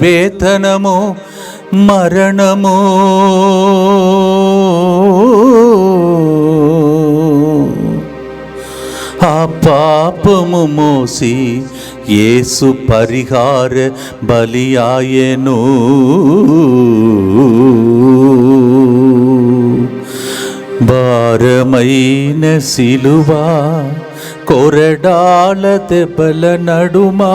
వేతనము మరణము. ఆ పాపము మోసి యేసు పరిహార బలియాయను. భారమైన సిలువా కొరడాల దెబ్బల నడుమా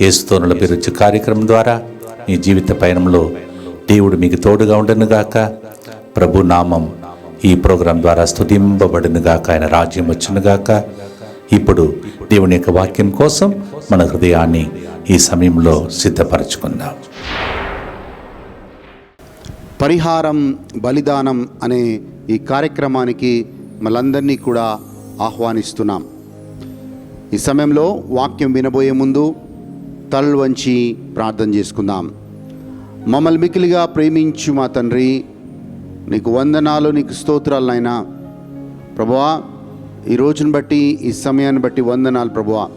ఏసుతోనుల బిరుచు కార్యక్రమం ద్వారా మీ జీవిత పయనంలో దేవుడు మీకు తోడుగా ఉండనుగాక. ప్రభు నామం ఈ ప్రోగ్రాం ద్వారా స్థుతింపబడినగాక ఆయన రాజ్యం వచ్చినగాక. ఇప్పుడు దేవుని యొక్క వాక్యం కోసం మన హృదయాన్ని ఈ సమయంలో సిద్ధపరచుకుందాం. పరిహారం బలిదానం అనే ఈ కార్యక్రమానికి మనందరినీ కూడా ఆహ్వానిస్తున్నాం. ఈ సమయంలో వాక్యం వినబోయే ముందు తల్ వంచి ప్రార్థన చేసుకుందాం. మమ్మల్ని మికిలిగా ప్రేమించు మా తండ్రి నీకు వందనాలు నీకు స్తోత్రాలు నాయనా. ప్రభువా ఈ రోజును బట్టి ఈ సమయాన్ని బట్టి వందనాలు ప్రభువా.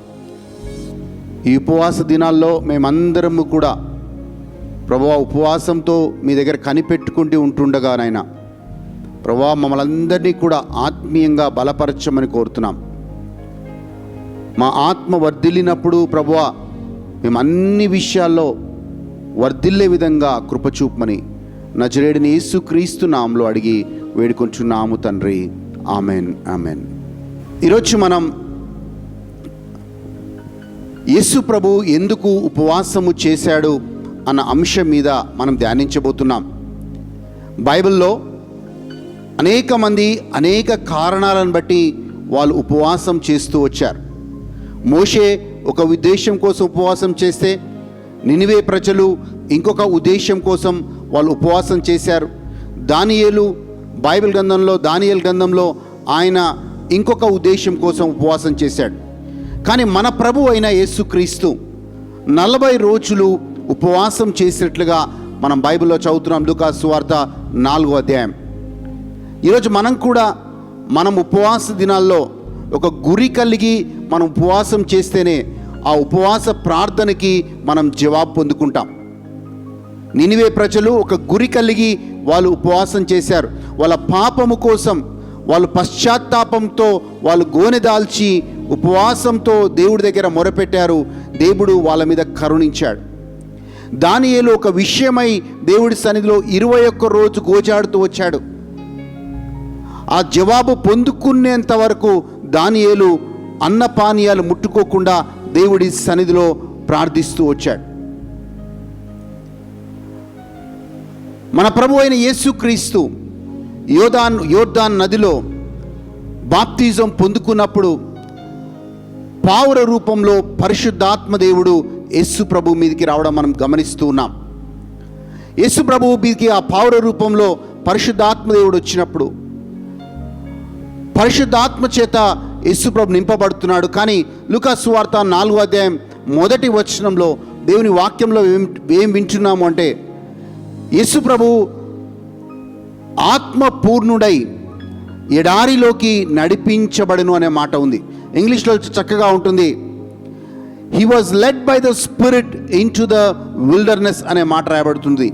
ఈ ఉపవాస దినాల్లో మేమందరము కూడా ప్రభా ఉపవాసంతో మీ దగ్గర కనిపెట్టుకుంటూ ఉంటుండగా నాయన. ప్రభా మమ్మల్ని అందరినీ కూడా ఆత్మీయంగా బలపరచమని కోరుతున్నాం. మా ఆత్మ వర్ధిల్లినప్పుడు ప్రభువా మేము అన్ని విషయాల్లో వర్ధిల్లే విధంగా కృపచూపమని నజరేడిని యేసుక్రీస్తు నామంలో అడిగి వేడుకొంచున్నాము తండ్రి. Amen amen. ఈరోజు మనం యేసు ప్రభు ఎందుకు ఉపవాసము చేశాడు అన్న అంశం మీద మనం ధ్యానించబోతున్నాం. బైబిల్లో అనేక మంది అనేక కారణాలను బట్టి వాళ్ళు ఉపవాసం చేస్తూ వచ్చారు. మోషే ఒక ఉద్దేశం కోసం ఉపవాసం చేస్తే నినివే ప్రజలు ఇంకొక ఉద్దేశం కోసం వాళ్ళు ఉపవాసం చేశారు. దానియేలు బైబిల్ గ్రంథంలో దానియల్ గ్రంథంలో ఆయన ఇంకొక ఉద్దేశం కోసం ఉపవాసం చేశాడు. కానీ మన ప్రభు అయిన యేసుక్రీస్తు నలభై రోజులు ఉపవాసం చేసినట్లుగా మనం బైబిల్లో చదువుతున్నాం. లుకాసు వార్త నాలుగో అధ్యాయం. ఈరోజు మనం కూడా మనం ఉపవాస దినాల్లో ఒక గురి కలిగి మనం ఉపవాసం చేస్తేనే ఆ ఉపవాస ప్రార్థనకి మనం జవాబు పొందుకుంటాం. నినివే ప్రజలు ఒక గురి కలిగి వాళ్ళు ఉపవాసం చేశారు. వాళ్ళ పాపము కోసం వాళ్ళు పశ్చాత్తాపంతో వాళ్ళు గోనె దాల్చి ఉపవాసంతో దేవుడి దగ్గర మొరపెట్టారు. దేవుడు వాళ్ళ మీద కరుణించాడు. దానియేలు ఒక విషయమై దేవుడి సన్నిధిలో ఇరవై ఒక్క రోజు గోజాడుతూ వచ్చాడు. ఆ జవాబు పొందుకునేంత వరకు దానియేలు అన్న పానీయాలు ముట్టుకోకుండా దేవుడి సన్నిధిలో ప్రార్థిస్తూ వచ్చాడు. మన ప్రభు అయిన యేసుక్రీస్తు యోదాన్ యోర్దాన్ నదిలో బాప్తిజం పొందుకున్నప్పుడు పావుర రూపంలో పరిశుద్ధాత్మ దేవుడు యేసు ప్రభు మీదకి రావడం మనం గమనిస్తూ ఉన్నాం. యేసు ప్రభువు మీదకి ఆ పావుర రూపంలో పరిశుద్ధాత్మ దేవుడు వచ్చినప్పుడు పరిశుద్ధాత్మ చేత యేసుప్రభు నింపబడుతున్నాడు. కానీ లుకాసు వార్త నాలుగో అధ్యాయం మొదటి వచనంలో దేవుని వాక్యంలో ఏం ఏం వింటున్నాము అంటే యేసుప్రభు ఆత్మ పూర్ణుడై ఎడారిలోకి నడిపించబడును అనే మాట ఉంది. ఇంగ్లీష్లో చక్కగా ఉంటుంది he was led by the spirit into the wilderness అనే మాట రాయబడుతుంది.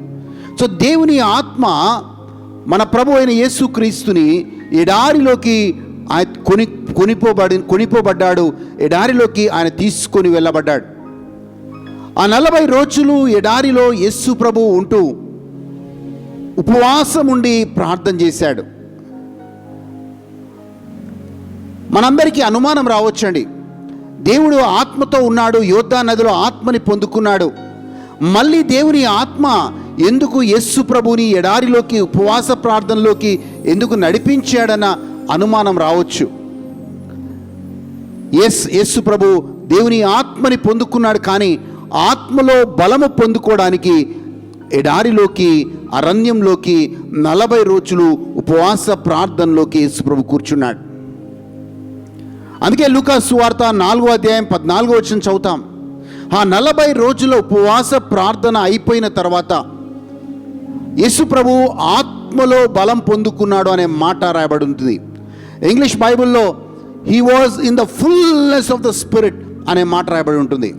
సో దేవుని ఆత్మ మన ప్రభు అయిన యేసుక్రీస్తుని ఎడారిలోకి ఆయన కొని కొనిపోబడి కొనిపోబడ్డాడు. ఎడారిలోకి ఆయన తీసుకొని వెళ్ళబడ్డాడు. ఆ నలభై రోజులు ఎడారిలో యస్సు ప్రభు ఉంటూ ఉపవాసం ఉండి ప్రార్థన చేశాడు. మనందరికీ అనుమానం రావచ్చండి. దేవుడు ఆత్మతో ఉన్నాడు యోద్ధా నదిలో ఆత్మని పొందుకున్నాడు. మళ్ళీ దేవుని ఆత్మ ఎందుకు యస్సు ప్రభుని ఎడారిలోకి ఉపవాస ప్రార్థనలోకి ఎందుకు నడిపించాడన్న అనుమానం రావచ్చు. ఎస్ యస్సు ప్రభు దేవుని ఆత్మని పొందుకున్నాడు కానీ ఆత్మలో బలము పొందుకోవడానికి ఎడారిలోకి అరణ్యంలోకి నలభై రోజులు ఉపవాస ప్రార్థనలోకి యేసుప్రభు కూర్చున్నాడు. అందుకే లూకా సువార్త నాలుగో అధ్యాయం పద్నాలుగో వచ్చిన చదువుతాం. ఆ నలభై రోజుల ఉపవాస ప్రార్థన అయిపోయిన తర్వాత యేసు ప్రభు ఆత్మలో బలం పొందుకున్నాడు అనే మాట రాయబడి ఉంటుంది ఇంగ్లీష్ బైబిల్లో he was in the fullness of the spirit అనే మాట రాయబడి ఉంటుంది.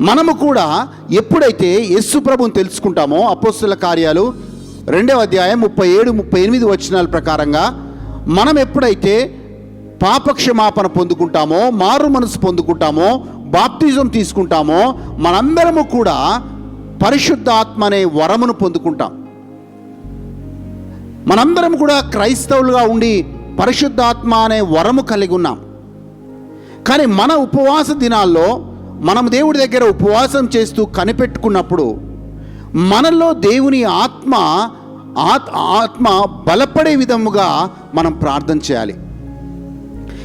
మనము కూడా ఎప్పుడైతే యస్సు ప్రభుని తెలుసుకుంటామో అపోస్తుల కార్యాలు రెండవ అధ్యాయం ముప్పై ఏడు ముప్పై ఎనిమిది వచనాల ప్రకారంగా మనం ఎప్పుడైతే పాపక్షమాపణ పొందుకుంటామో మారు మనసు పొందుకుంటామో బాప్తిజం తీసుకుంటామో మనందరము కూడా పరిశుద్ధాత్మ అనే వరమును పొందుకుంటాం. మనందరం కూడా క్రైస్తవులుగా ఉండి పరిశుద్ధాత్మ అనే వరము కలిగి ఉన్నాం. కానీ మన ఉపవాస దినాల్లో మనం దేవుడి దగ్గర ఉపవాసం చేస్తూ కనిపెట్టుకున్నప్పుడు మనలో దేవుని ఆత్మ ఆత్ ఆత్మ బలపడే విధముగా మనం ప్రార్థన చేయాలి.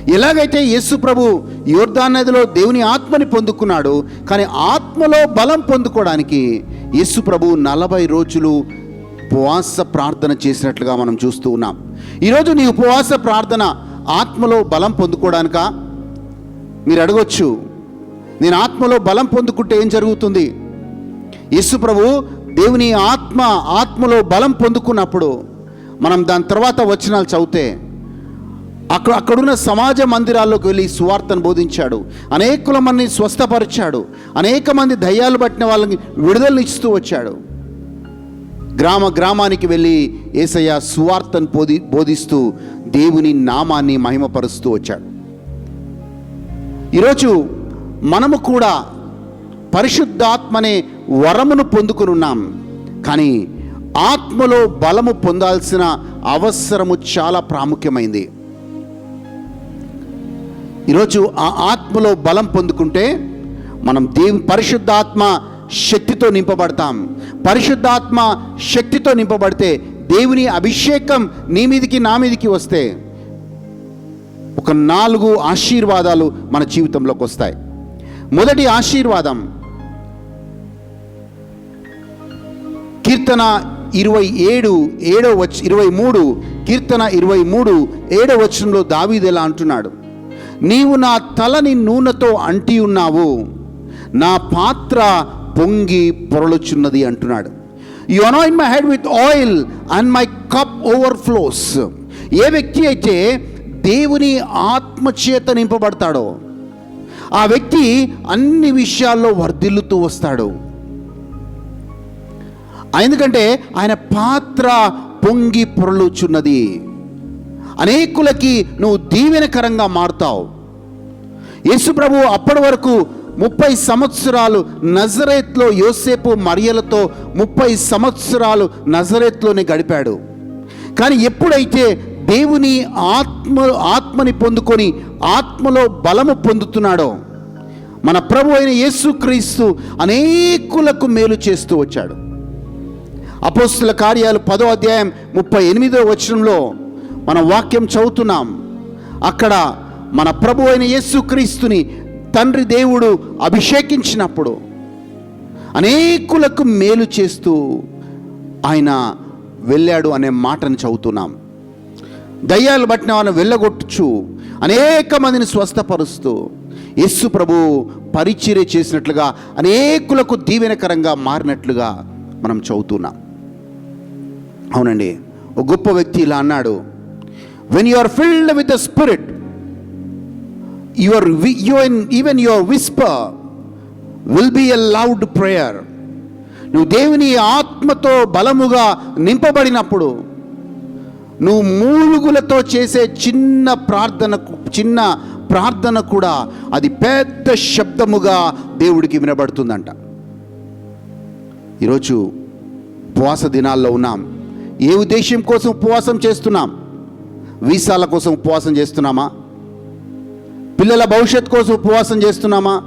ఎలాగైతే యేసు ప్రభు యోర్దాన్ నదిలో దేవుని ఆత్మని పొందుకున్నాడు కానీ ఆత్మలో బలం పొందుకోవడానికి యేసు ప్రభు నలభై రోజులు ఉపవాస ప్రార్థన చేసినట్లుగా మనం చూస్తూ ఉన్నాం. ఈరోజు నీ ఉపవాస ప్రార్థన ఆత్మలో బలం పొందుకోవడానికా? మీరు అడగొచ్చు. నేను ఆత్మలో బలం పొందుకుంటే ఏం జరుగుతుంది? యేసు ప్రభు దేవుని ఆత్మ ఆత్మలో బలం పొందుకున్నప్పుడు మనం దాని తర్వాత వచ్చినాలు చదివితే అక్కడ అక్కడున్న సమాజ మందిరాల్లోకి వెళ్ళి సువార్తను బోధించాడు. అనేకుల మందిని స్వస్థపరిచాడు. అనేక మంది దయ్యాలు పట్టిన వాళ్ళని విడుదలనిస్తూ వచ్చాడు. గ్రామ గ్రామానికి వెళ్ళి ఏసయ్య సువార్తను బోధి బోధిస్తూ దేవుని నామాన్ని మహిమపరుస్తూ వచ్చాడు. ఈరోజు మనము కూడా పరిశుద్ధాత్మనే వరమును పొందుకుని ఉన్నాం. కానీ ఆత్మలో బలము పొందాల్సిన అవసరము చాలా ప్రాముఖ్యమైంది. ఈరోజు ఆ ఆత్మలో బలం పొందుకుంటే మనం దేవు పరిశుద్ధాత్మ శక్తితో నింపబడతాం. పరిశుద్ధాత్మ శక్తితో నింపబడితే దేవుని అభిషేకం నీ మీదికి నా మీదికి వస్తే ఒక నాలుగు ఆశీర్వాదాలు మన జీవితంలోకి వస్తాయి. మొదటి ఆశీర్వాదం కీర్తన ఇరవై ఏడు ఏడో వచ్చ ఇరవై మూడు కీర్తన ఇరవై మూడు ఏడో వచనంలో దావీదెలా అంటున్నాడు? నీవు నా తలని నూనెతో అంటి ఉన్నావు. నా పాత్ర పొంగి పొరలుచున్నది అంటున్నాడు. You anoint my head with oil and my cup overflows ఏ వ్యక్తి అయితే దేవుని ఆత్మచేత నింపబడతాడో ఆ వ్యక్తి అన్ని విషయాల్లో వర్ధిల్లుతూ వస్తాడు. ఎందుకంటే ఆయన పాత్ర పొంగి పొరలుచున్నది. అనేకులకి నువ్వు దీవెనకరంగా మారుతావు. యేసు ప్రభు అప్పటి వరకు ముప్పై సంవత్సరాలు నజరేత్లో యోసేపు మరియలతో ముప్పై సంవత్సరాలు నజరేత్లోనే గడిపాడు. కానీ ఎప్పుడైతే దేవుని ఆత్మ ఆత్మని పొందుకొని ఆత్మలో బలము పొందుతున్నాడో మన ప్రభు అయిన యేసుక్రీస్తు అనేకులకు మేలు చేస్తూ వచ్చాడు. అపోస్తుల కార్యాలు పదో అధ్యాయం ముప్పై ఎనిమిదో వచనంలో మన వాక్యం చదువుతున్నాం. అక్కడ మన ప్రభు అయిన యేసుక్రీస్తుని తండ్రి దేవుడు అభిషేకించినప్పుడు అనేకులకు మేలు చేస్తూ ఆయన వెళ్ళాడు అనే మాటను చదువుతున్నాం. దయ్యాలు బట్టిన వాళ్ళని వెళ్ళగొట్టుచు అనేక మందిని స్వస్థపరుస్తూ యస్సు ప్రభు పరిచర్య చేసినట్లుగా అనేకులకు దీవెనకరంగా మారినట్లుగా మనం చదువుతున్నాం. అవునండి ఒక గొప్ప వ్యక్తి ఇలా అన్నాడు. When you are filled with the spirit your Yuvan even your whisper will be a loud prayer నువ్వు దేవుని ఆత్మతో బలముగా నింపబడినప్పుడు నువ్వు మూలుగులతో చేసే చిన్న ప్రార్థన చిన్న ప్రార్థన కూడా అది పెద్ద శబ్దముగా దేవుడికి వినబడుతుందంట. ఈరోజు ఉపవాస దినాల్లో ఉన్నాం. ఏ ఉద్దేశం కోసం ఉపవాసం చేస్తున్నాం? వీసాల కోసం ఉపవాసం చేస్తున్నామా? పిల్లల భవిష్యత్ కోసం ఉపవాసం చేస్తున్నామా?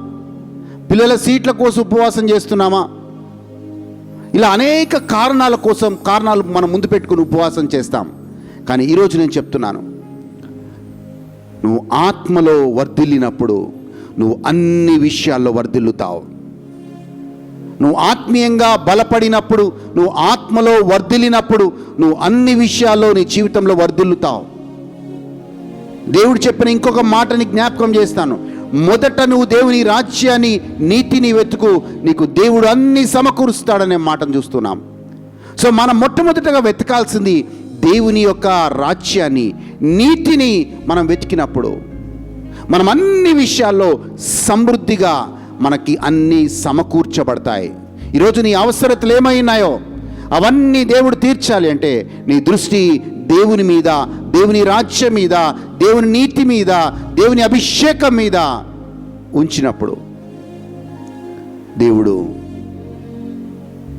పిల్లల సీట్ల కోసం ఉపవాసం చేస్తున్నామా? ఇలా అనేక కారణాల కోసం కారణాలు మనం ముందు పెట్టుకుని ఉపవాసం చేస్తాం. కానీ ఈరోజు నేను చెప్తున్నాను. నువ్వు ఆత్మలో వర్ధిల్లినప్పుడు నువ్వు అన్ని విషయాల్లో వర్ధిల్లుతావు. నువ్వు ఆత్మీయంగా బలపడినప్పుడు నువ్వు ఆత్మలో వర్ధిల్లినప్పుడు నువ్వు అన్ని విషయాల్లో నీ జీవితంలో వర్ధిల్లుతావు. దేవుడు చెప్పిన ఇంకొక మాటని జ్ఞాపకం చేస్తాను. మొదట నువ్వు దేవుని రాజ్యాన్ని నీతిని వెతుకు నీకు దేవుడు అన్ని సమకూరుస్తాడనే మాటను చూస్తున్నాం. సో మనం మొట్టమొదటగా వెతకాల్సింది దేవుని యొక్క రాజ్యాన్ని నీతిని మనం వెతికినప్పుడు. మనం అన్ని విషయాల్లో సమృద్ధిగా మనకి అన్నీ సమకూర్చబడతాయి. ఈరోజు నీ అవసరతలు ఏమైనాయో అవన్నీ దేవుడు తీర్చాలి అంటే నీ దృష్టి దేవుని మీద దేవుని రాజ్యం మీద దేవుని నీతి మీద దేవుని అభిషేకం మీద ఉంచినప్పుడు దేవుడు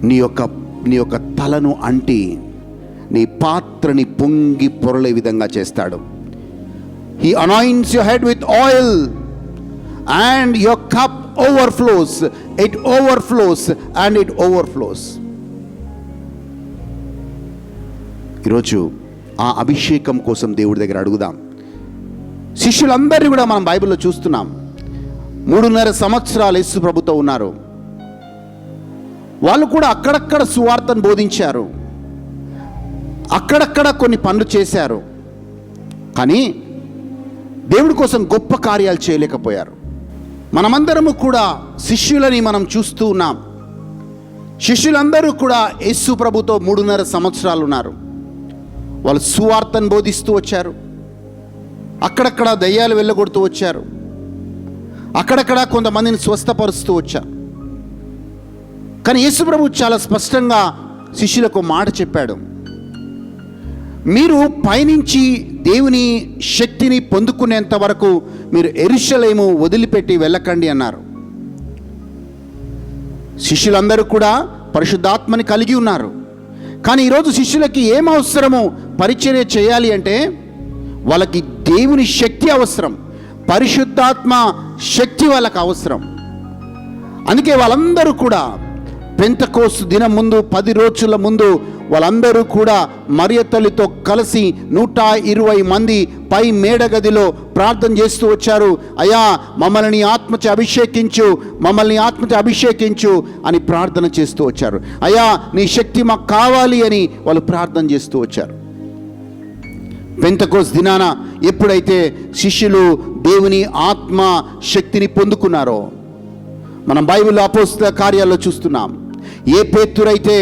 నీ యొక్క నీ యొక్క తలను అంటి నీ పాత్రని పొంగి పొరలే విధంగా చేస్తాడు. He anoints your head with oil and your cup overflows it overflows and it overflows ఈరోజు ఆ అభిషేకం కోసం దేవుడి దగ్గర అడుగుదాం. శిష్యులందరినీ కూడా మనం బైబిల్లో చూస్తున్నాం. మూడున్నర సంవత్సరాలు యేసు ప్రభుతో ఉన్నారు. వాళ్ళు కూడా అక్కడక్కడ సువార్తను బోధించారు. అక్కడక్కడ కొన్ని పనులు చేశారు. కానీ దేవుడి కోసం గొప్ప కార్యాలు చేయలేకపోయారు. మనమందరము కూడా శిష్యులని మనం చూస్తూ ఉన్నాం. శిష్యులందరూ కూడా యేసు ప్రభుతో మూడున్నర సంవత్సరాలు ఉన్నారు. వాళ్ళు సువార్తను బోధిస్తూ వచ్చారు. అక్కడక్కడ దయ్యాలు వెళ్ళగొడుతూ వచ్చారు. అక్కడక్కడ కొంతమందిని స్వస్థపరుస్తూ వచ్చారు. కానీ యేసుప్రభు చాలా స్పష్టంగా శిష్యులకు మాట చెప్పాడు. మీరు పయనించి దేవుని శక్తిని పొందుకునేంత వరకు మీరు ఎరుషలేము వదిలిపెట్టి వెళ్ళకండి అన్నారు. శిష్యులందరూ కూడా పరిశుద్ధాత్మని కలిగి ఉన్నారు. కానీ ఈరోజు శిష్యులకి ఏం అవసరమో? పరిచర్య చేయాలి అంటే వాళ్ళకి దేవుని శక్తి అవసరం పరిశుద్ధాత్మ శక్తి వాళ్ళకి అవసరం. అందుకే వాళ్ళందరూ కూడా పెంతకోసు దినం ముందు పది రోజుల ముందు వాళ్ళందరూ కూడా మరియ తల్లితో కలిసి నూట ఇరవై మంది పై మేడగదిలో ప్రార్థన చేస్తూ వచ్చారు. అయ్యా మమ్మల్ని ఆత్మచ అభిషేకించు మమ్మల్ని ఆత్మచ అభిషేకించు అని ప్రార్థన చేస్తూ వచ్చారు. అయ్యా నీ శక్తి మాకు కావాలి అని వాళ్ళు ప్రార్థన చేస్తూ వచ్చారు. పెంతకోస్ దినాన ఎప్పుడైతే శిష్యులు దేవుని ఆత్మ శక్తిని పొందుకున్నారో మనం బైబిల్ అపోస్త కార్యాల్లో చూస్తున్నాం. ఏ పేతురైతే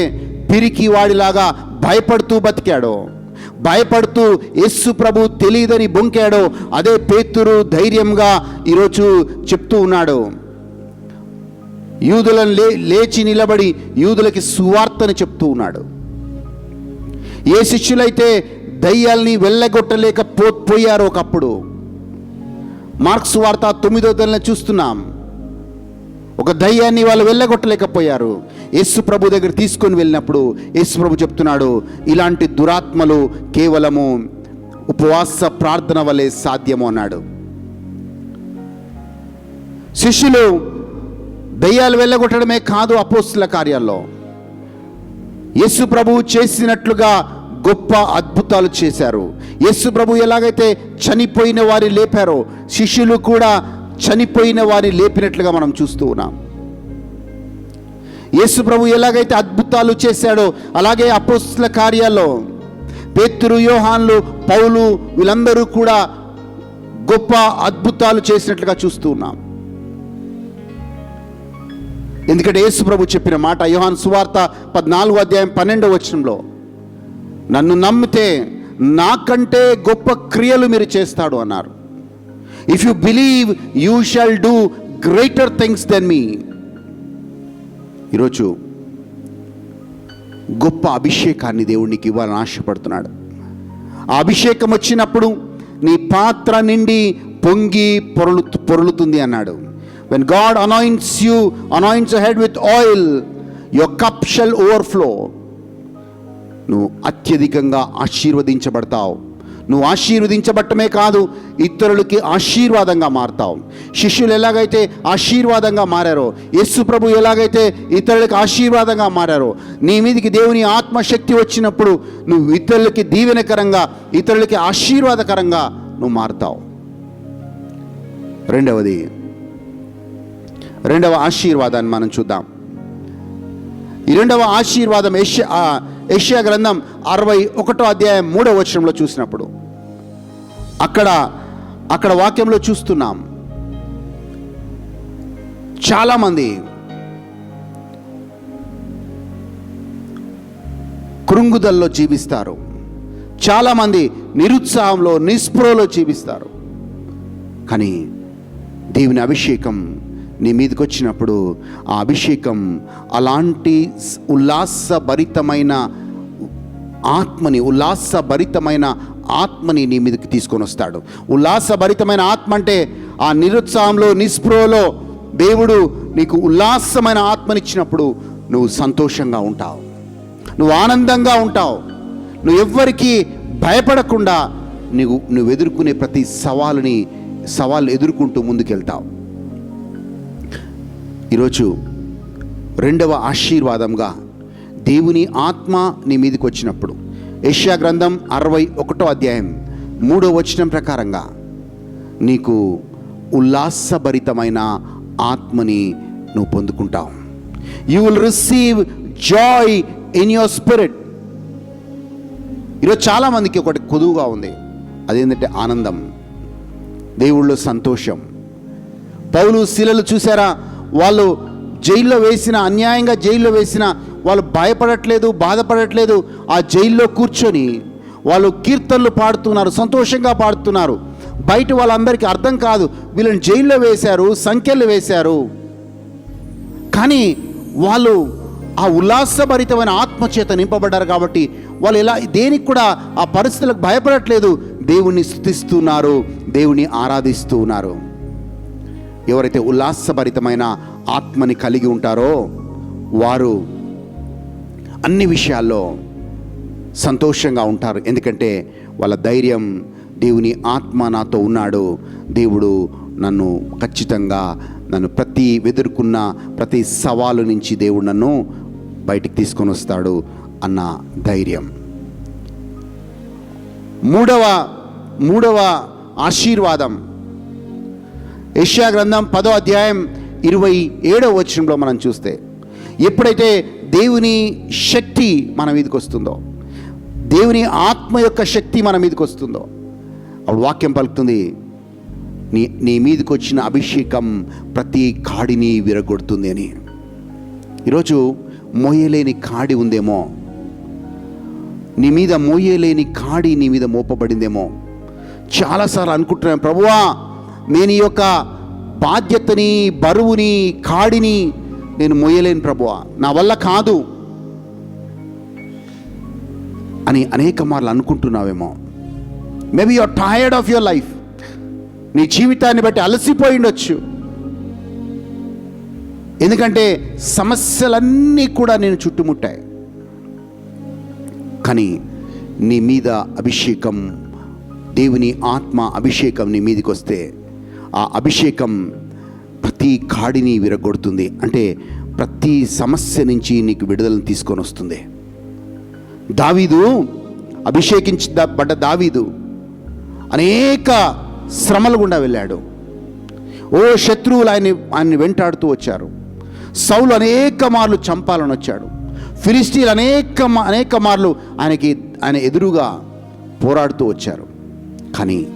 పిరికి వాడిలాగా భయపడుతూ బతికాడో భయపడుతూ యస్సు ప్రభు తెలియదని బొంకాడో అదే పేతురు ధైర్యంగా ఈరోజు చెప్తూ ఉన్నాడు. యూదులను లే లేచి నిలబడి యూదులకి సువార్తను చెప్తూ ఉన్నాడు. ఏ శిష్యులైతే దయ్యాల్ని వెళ్ళగొట్టలేక పో పోయారు ఒకప్పుడు. మార్క్స్ వార్త తొమ్మిదో తొమ్మిదిన చూస్తున్నాం. ఒక దయ్యాన్ని వాళ్ళు వెళ్ళగొట్టలేకపోయారు. యేసు ప్రభు దగ్గర తీసుకొని వెళ్ళినప్పుడు యేసు ప్రభు చెప్తున్నాడు ఇలాంటి దురాత్మలు కేవలము ఉపవాస ప్రార్థన వలె సాధ్యము అన్నాడు. శిష్యులు దయ్యాలు వెళ్ళగొట్టడమే కాదు అపోస్తుల కార్యాల్లో. యేసు ప్రభు చేసినట్లుగా గొప్ప అద్భుతాలు చేశారు. యేసు ప్రభు ఎలాగైతే చనిపోయిన వారి లేపారో శిష్యులు కూడా చనిపోయిన వారి లేపినట్లుగా మనం చూస్తూ ఉన్నాం. యేసు ప్రభు ఎలాగైతే అద్భుతాలు చేశాడో అలాగే అపోస్తుల కార్యాల్లో పేతురు యోహాన్లు పౌలు వీళ్ళందరూ కూడా గొప్ప అద్భుతాలు చేసినట్లుగా చూస్తూ ఉన్నాం. ఎందుకంటే యేసు ప్రభు చెప్పిన మాట యోహాన్ సువార్త పద్నాలుగు అధ్యాయం పన్నెండవ వచనంలో నన్ను నమ్మితే నాకంటే గొప్ప క్రియలు మీరు చేస్తాడు అన్నారు. If you believe you shall do greater things then మీ ఈరోజు గొప్ప అభిషేకాన్ని దేవునికి ఇవ్వాలని ఆశపడుతున్నాడు. ఆ అభిషేకం వచ్చినప్పుడు నీ పాత్ర నిండి పొంగి పొరలు పొరులుతుంది అన్నాడు. When God anoints you anoints head with oil your cup shall overflow నువ్వు అత్యధికంగా ఆశీర్వదించబడతావు. నువ్వు ఆశీర్వదించబట్టమే కాదు ఇతరులకి ఆశీర్వాదంగా మారుతావు. శిష్యులు ఎలాగైతే ఆశీర్వాదంగా మారారో యస్సు ప్రభు ఎలాగైతే ఇతరులకు ఆశీర్వాదంగా మారారో నీ మీదికి దేవుని ఆత్మశక్తి వచ్చినప్పుడు నువ్వు ఇతరులకి దీవెనకరంగా ఇతరులకి ఆశీర్వాదకరంగా నువ్వు మారుతావు. రెండవది రెండవ ఆశీర్వాదాన్ని మనం చూద్దాం. ఈ రెండవ ఆశీర్వాదం ఏషియా ఆ, గ్రంథం అరవై ఒకటో అధ్యాయం మూడవ వచనంలో చూసినప్పుడు. అక్కడ అక్కడ వాక్యంలో చూస్తున్నాం. చాలామంది కృంగుదల్లో జీవిస్తారు. చాలామంది నిరుత్సాహంలో నిస్పృహలో జీవిస్తారు. కానీ దేవుని అభిషేకం నీ మీదకి వచ్చినప్పుడు ఆ అభిషేకం అలాంటి ఉల్లాసభరితమైన ఆత్మని ఉల్లాసభరితమైన ఆత్మని నీ మీదకి తీసుకొని వస్తాడు ఉల్లాసభరితమైన ఆత్మ అంటే ఆ నిరుత్సాహంలో నిస్పృహలో దేవుడు నీకు ఉల్లాసమైన ఆత్మనిచ్చినప్పుడు నువ్వు సంతోషంగా ఉంటావు. నువ్వు ఆనందంగా ఉంటావు. నువ్వు ఎవ్వరికీ భయపడకుండా నువ్వు నువ్వు ఎదుర్కొనే ప్రతి సవాలుని సవాళ్ళు ఎదుర్కొంటూ ముందుకెళ్తావు. ఈరోజు రెండవ ఆశీర్వాదంగా దేవుని ఆత్మ నీ మీదకి వచ్చినప్పుడు. ఏషియా గ్రంథం అరవై ఒకటో అధ్యాయం మూడో వచనం ప్రకారంగా నీకు ఉల్లాసభరితమైన ఆత్మని నువ్వు పొందుకుంటావు. You will receive joy in your spirit ఈరోజు చాలామందికి ఒకటి కొదువుగా ఉంది. అదేంటంటే ఆనందం దేవుళ్ళు సంతోషం. పౌలు శిలలు చూసారా వాళ్ళు జైల్లో వేసిన అన్యాయంగా జైల్లో వేసిన వాళ్ళు భయపడట్లేదు బాధపడట్లేదు ఆ జైల్లో కూర్చొని వాళ్ళు కీర్తనలు పాడుతున్నారు సంతోషంగా పాడుతున్నారు. బయట వాళ్ళందరికీ అర్థం కాదు వీళ్ళని జైల్లో వేశారు సంఖ్యలు వేశారు. కానీ వాళ్ళు ఆ ఉల్లాసభరితమైన ఆత్మచేత నింపబడ్డారు కాబట్టి వాళ్ళు ఎలా దేనికి కూడా ఆ పరిస్థితులకు భయపడట్లేదు. దేవుణ్ణి స్థుతిస్తున్నారు దేవుణ్ణి ఆరాధిస్తూ ఉన్నారు ఎవరైతే ఉల్లాసభరితమైన ఆత్మని కలిగి ఉంటారో వారు అన్ని విషయాల్లో సంతోషంగా ఉంటారు. ఎందుకంటే వాళ్ళ ధైర్యం దేవుని ఆత్మ నాతో ఉన్నాడు. దేవుడు నన్ను ఖచ్చితంగా నన్ను ప్రతి వెదుర్కొన్న ప్రతి సవాలు నుంచి దేవుడు నన్ను బయటికి తీసుకొని వస్తాడు అన్న ధైర్యం. మూడవ మూడవ ఆశీర్వాదం. యష్యా గ్రంథం పదో అధ్యాయం ఇరవై ఏడో వచనంలో మనం చూస్తే ఎప్పుడైతే దేవుని శక్తి మన మీదకి వస్తుందో దేవుని ఆత్మ యొక్క శక్తి మన మీదకి వస్తుందో అప్పుడు వాక్యం పలుకుతుంది నీ నీ మీదకి వచ్చిన అభిషేకం ప్రతి కాడిని విరగొడుతుంది అని. ఈరోజు మోయలేని కాడి ఉందేమో? నీ మీద మోయలేని కాడి నీ మీద మోపబడిందేమో? చాలాసార్లు అనుకుంటున్నాను ప్రభువా నేను ఈ యొక్క బాధ్యతని బరువుని కాడిని నేను మొయ్యలేను ప్రభువా. నా వల్ల కాదు అని అనేక మార్లు అనుకుంటున్నావేమో. Maybe you're tired of your life నీ జీవితాన్ని బట్టి అలసిపోయి ఉండొచ్చు. ఎందుకంటే సమస్యలన్నీ కూడా నేను చుట్టుముట్టాయి. కానీ నీ మీద అభిషేకం దేవుని ఆత్మ అభిషేకం నీ మీదకి వస్తే ఆ అభిషేకం ప్రతి కాడిని విరగొడుతుంది. అంటే ప్రతి సమస్య నుంచి నీకు విడుదలను తీసుకొని వస్తుంది. దావీదు అభిషేకించబడ్డ దావీదు అనేక శ్రమల గుండా వెళ్ళాడు. ఓ శత్రువులు ఆయన ఆయన్ని వెంటాడుతూ వచ్చారు. సౌలు అనేక మార్లు చంపాలని వచ్చాడు. ఫిలిస్తీన్లు అనేక మా- అనేక మార్లు ఆయనకి ఆయన ఎదురుగా పోరాడుతూ వచ్చారు. కానీ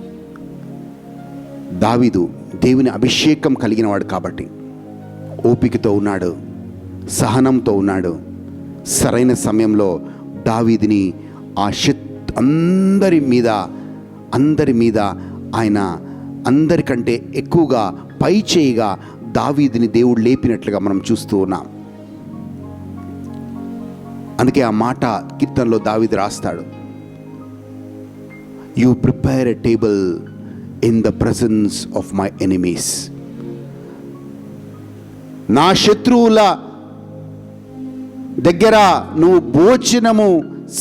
దావీదు దేవుని అభిషేకం కలిగిన వాడు కాబట్టి. ఓపికతో ఉన్నాడు సహనంతో ఉన్నాడు. సరైన సమయంలో దావీదిని ఆ శత్ అందరి మీద అందరి మీద ఆయన అందరికంటే ఎక్కువగా పై చేయిగా దావీదిని దేవుడు లేపినట్లుగా మనం చూస్తూ ఉన్నాం. అందుకే ఆ మాట కీర్తనలో దావీదు రాస్తాడు. You prepare a table in the presence of my enemies నా శత్రువుల దగ్గర నువ్వు భోజనము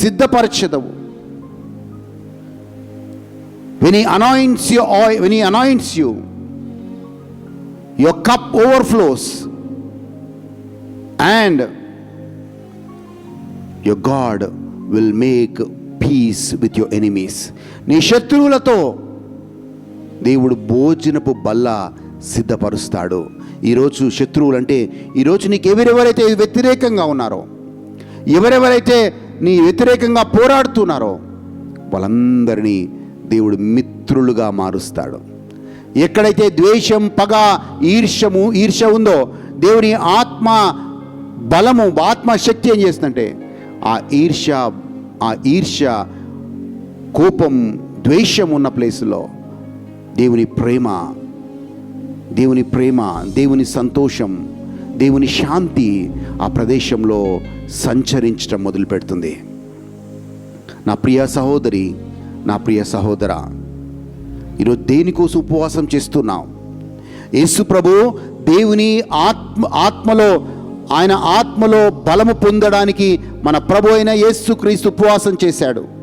సిద్ధపరచదవు when he anoints your oil when he anoints you your cup overflows and your god will make peace with your enemies నీ శత్రువులతో దేవుడు భోజనపు బల్ల సిద్ధపరుస్తాడు. ఈరోజు శత్రువులు అంటే ఈరోజు నీకు ఎవరెవరైతే వ్యతిరేకంగా ఉన్నారో ఎవరెవరైతే నీ వ్యతిరేకంగా పోరాడుతున్నారో వాళ్ళందరినీ దేవుడు మిత్రులుగా మారుస్తాడు. ఎక్కడైతే ద్వేషం పగ ఈర్ష్యము ఈర్ష్య ఉందో దేవుని ఆత్మ బలము ఆత్మశక్తి ఏం చేస్తుందంటే ఆ ఈర్ష్య ఆ ఈర్ష్య కోపం ద్వేషం ఉన్న ప్లేసులో దేవుని ప్రేమ దేవుని ప్రేమ దేవుని సంతోషం దేవుని శాంతి ఆ ప్రదేశంలో సంచరించడం మొదలుపెడుతుంది. నా ప్రియ సహోదరి నా ప్రియ సహోదర ఈరోజు దేనికోసం ఉపవాసం చేస్తున్నాం యేసు ప్రభు దేవుని ఆత్మ ఆత్మలో ఆయన ఆత్మలో బలము పొందడానికి మన ప్రభు అయిన యేసు క్రీస్తు ఉపవాసం చేశాడు.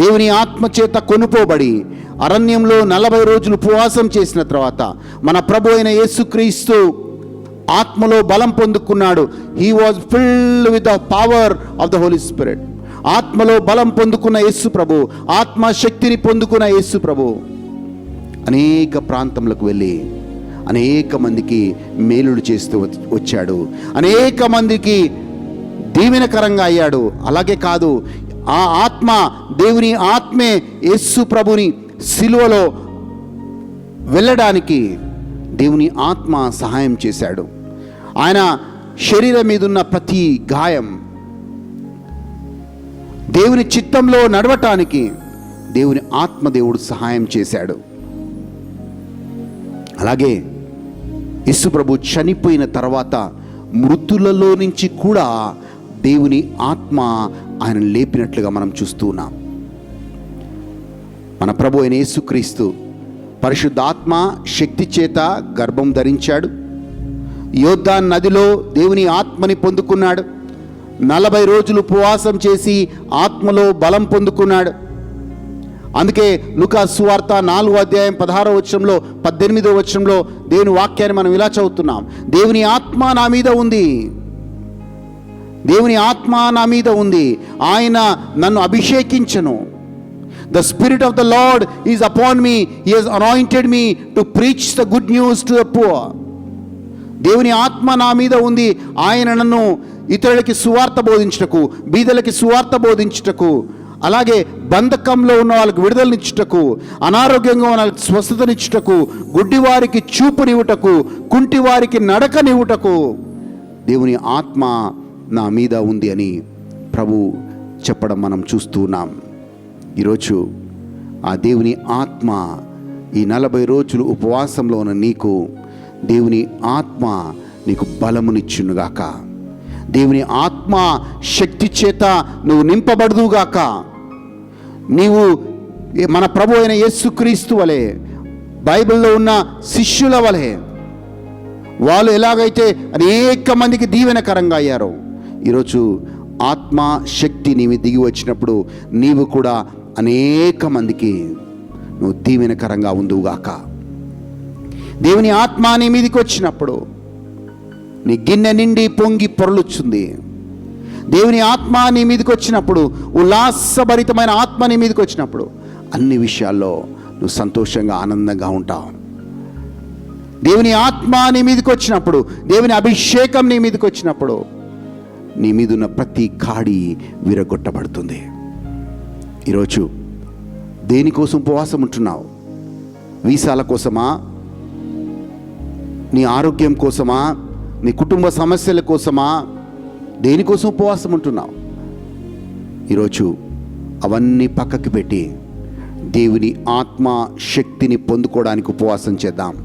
దేవుని ఆత్మ చేత కొనుపోబడి అరణ్యంలో నలభై రోజులు ఉపవాసం చేసిన తర్వాత మన ప్రభు అయిన యేసుక్రీస్తు ఆత్మలో బలం పొందుకున్నాడు. He was filled with the power of the holy spirit ఆత్మలో బలం పొందుకున్న యేసు ప్రభు ఆత్మ శక్తిని పొందుకున్న యేసు ప్రభు అనేక ప్రాంతములకు వెళ్ళి అనేక మందికి మేలుడు చేస్తూ వచ్చాడు. అనేక మందికి దీవెనకరంగా అయ్యాడు. అలాగే కాదు ఆ ఆత్మ దేవుని ఆత్మే యేసు ప్రభుని సిలువలో వెళ్ళడానికి దేవుని ఆత్మ సహాయం చేశాడు. ఆయన శరీరం మీద ఉన్న ప్రతి గాయం దేవుని చిత్తంలో నడవటానికి దేవుని ఆత్మ దేవుడు సహాయం చేశాడు. అలాగే యేసు ప్రభు చనిపోయిన తర్వాత మృతులలో నుంచి కూడా దేవుని ఆత్మ ఆయన లేపినట్లుగా మనం చూస్తూ ఉన్నాం. మన ప్రభు అయిన యేసుక్రీస్తు పరిశుద్ధాత్మ శక్తి చేత గర్భం ధరించాడు. యోద్ధా నదిలో దేవుని ఆత్మని పొందుకున్నాడు. నలభై రోజులు ఉపవాసం చేసి ఆత్మలో బలం పొందుకున్నాడు. అందుకే లుకా సువార్త నాలుగో అధ్యాయం పదహారో వచ్చంలో పద్దెనిమిదో వచ్చంలో దేవుని వాక్యాన్ని మనం ఇలా చదువుతున్నాం. దేవుని ఆత్మ నా మీద ఉంది. దేవుని ఆత్మ నా మీద ఉంది. ఆయన నన్ను అభిషేకించను. The spirit of the Lord is upon me is anointed me to preach the good news to the poor దేవుని ఆత్మ నా మీద ఉంది. ఆయన నన్ను ఇతరులకి సువార్త బోధించుటకు బీదలకి సువార్త బోధించుటకు అలాగే బంధకంలో ఉన్న వాళ్ళకి విడుదలనిచ్చుటకు అనారోగ్యంగా ఉన్న వాళ్ళకి స్వస్థతనిచ్చుటకు గుడ్డివారికి చూపునివ్వుటకు కుంటివారికి నడకనివ్వుటకు దేవుని ఆత్మ నా మీద ఉంది అని ప్రభు చెప్పడం మనం చూస్తూ ఉన్నాం. ఈరోజు ఆ దేవుని ఆత్మ ఈ నలభై రోజులు ఉపవాసంలో ఉన్న నీకు దేవుని ఆత్మ నీకు బలమునిచ్చునుగాక దేవుని ఆత్మ శక్తి చేత నువ్వు నింపబడదుగాక నీవు మన ప్రభు అయిన యేసుక్రీస్తు వలె బైబిల్లో ఉన్న శిష్యుల వలె వాళ్ళు ఎలాగైతే అనేక మందికి దీవెనకరంగా అయ్యారో ఈరోజు ఆత్మ శక్తి నీవి దిగి వచ్చినప్పుడు నీవు కూడా అనేక మందికి నువ్వు దీవెనకరంగా ఉందిగాక దేవుని ఆత్మ నీ మీదకి వచ్చినప్పుడు నీ గిన్నె నిండి పొంగి పొరలుచ్చుంది దేవుని ఆత్మ నీ మీదకి వచ్చినప్పుడు ఉల్లాసభరితమైన ఆత్మ నీ మీదకి వచ్చినప్పుడు అన్ని విషయాల్లో నువ్వు సంతోషంగా ఆనందంగా ఉంటావు. దేవుని ఆత్మ నీ మీదకి వచ్చినప్పుడు దేవుని అభిషేకం నీ మీదకి వచ్చినప్పుడు నీ మీదున్న ప్రతి కాడి విరగొట్టబడుతుంది. ఈరోజు దేనికోసం ఉపవాసం ఉంటున్నావు? వీసాల కోసమా? నీ ఆరోగ్యం కోసమా? నీ కుటుంబ సమస్యల కోసమా? దేనికోసం ఉపవాసం ఉంటున్నావు? ఈరోజు అవన్నీ పక్కకి పెట్టి దేవుని ఆత్మ శక్తిని పొందుకోవడానికి ఉపవాసం చేద్దాం.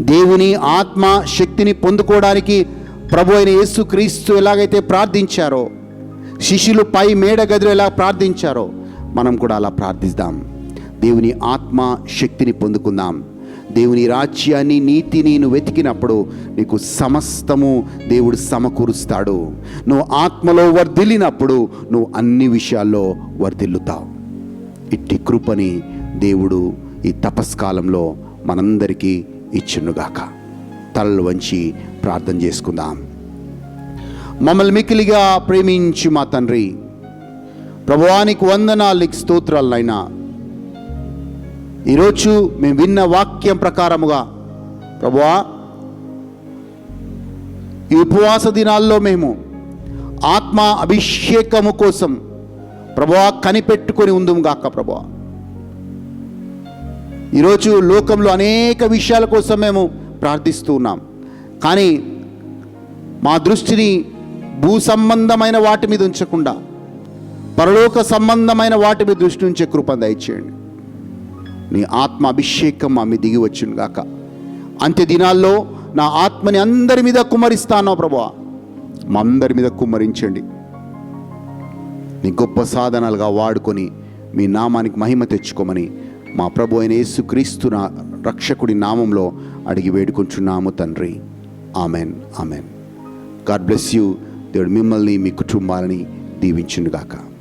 దేవుని ఆత్మ శక్తిని పొందుకోవడానికి ప్రభు అయిన యేసు క్రీస్తు ఎలాగైతే ప్రార్థించారో శిష్యులు పై మేడ గదిలో ఎలా ప్రార్థించారో మనం కూడా అలా ప్రార్థిద్దాం. దేవుని ఆత్మ శక్తిని పొందుకుందాం. దేవుని రాజ్యాన్ని నీతిని నువ్వు వెతికినప్పుడు నీకు సమస్తము దేవుడు సమకూరుస్తాడు. నువ్వు ఆత్మలో వర్ధిల్లినప్పుడు నువ్వు అన్ని విషయాల్లో వర్ధిల్లుతావు. ఇట్టి కృపని దేవుడు ఈ తపస్కాలంలో మనందరికీ ఇచ్చునుగాక. తలలు వంచి ప్రార్థన చేసుకుందాం. మమ్మల్ని మికిలిగా ప్రేమించి మా తండ్రి ప్రభువానికి వందనాలకి స్తోత్రాలైనా ఈరోజు మేము విన్న వాక్యం ప్రకారముగా ప్రభువా ఈ ఉపవాస దినాల్లో మేము ఆత్మ అభిషేకము కోసం ప్రభువా కనిపెట్టుకొని ఉందము గాక ప్రభువా. ఈరోజు లోకంలో అనేక విషయాల కోసం మేము ప్రార్థిస్తూ ఉన్నాం. కానీ మా దృష్టిని భూ సంబంధమైన వాటి మీద ఉంచకుండా పరలోక సంబంధమైన వాటి మీద దృష్టి ఉంచే కృప దయచేయండి. నీ ఆత్మ అభిషేకం మా మీద దిగి వచ్చును గాక. అంత్య దినాల్లో నా ఆత్మని అందరి మీద కుమరిస్తానో ప్రభు మా అందరి మీద కుమ్మరించండి. నీ గొప్ప సాధనాలుగా వాడుకొని మీ నామానికి మహిమ తెచ్చుకోమని మా ప్రభు అయిన యేసుక్రీస్తు నా రక్షకుడి నామంలో అడిగి వేడుకుంటున్నాము తండ్రి. Amen amen God bless you దేవుడు మిమ్మల్ని మీ కుటుంబాలని దీవించునుగాక.